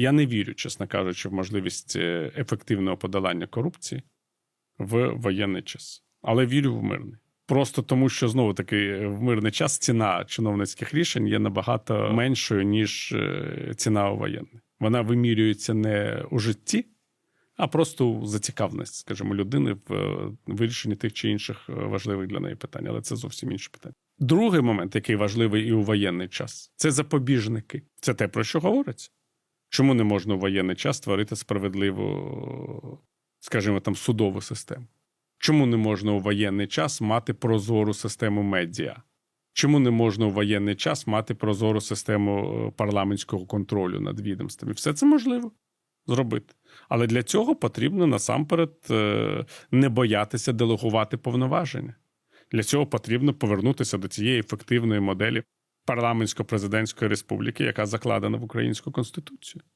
Я не вірю, чесно кажучи, в можливість е, ефективного подолання корупції в воєнний час, але вірю в мирний. Просто тому, що знову таки в мирний час ціна чиновницьких рішень є набагато меншою, ніж е, ціна у воєнний. Вона вимірюється не у житті, а просто у зацікавленість, скажімо, людини в е, вирішенні тих чи інших важливих для неї питань. Але це зовсім інше питання. Другий момент, який важливий і у воєнний час, це запобіжники. Це те, про що говориться. Чому не можна у воєнний час створити справедливу, скажімо, там судову систему? Чому не можна у воєнний час мати прозору систему медіа? Чому не можна у воєнний час мати прозору систему е, парламентського контролю над відомствами? Все це можливо зробити. Але для цього потрібно насамперед е, не боятися делегувати повноваження. Для цього потрібно повернутися до цієї ефективної моделі парламентсько-президентської республіки, яка закладена в українську конституцію.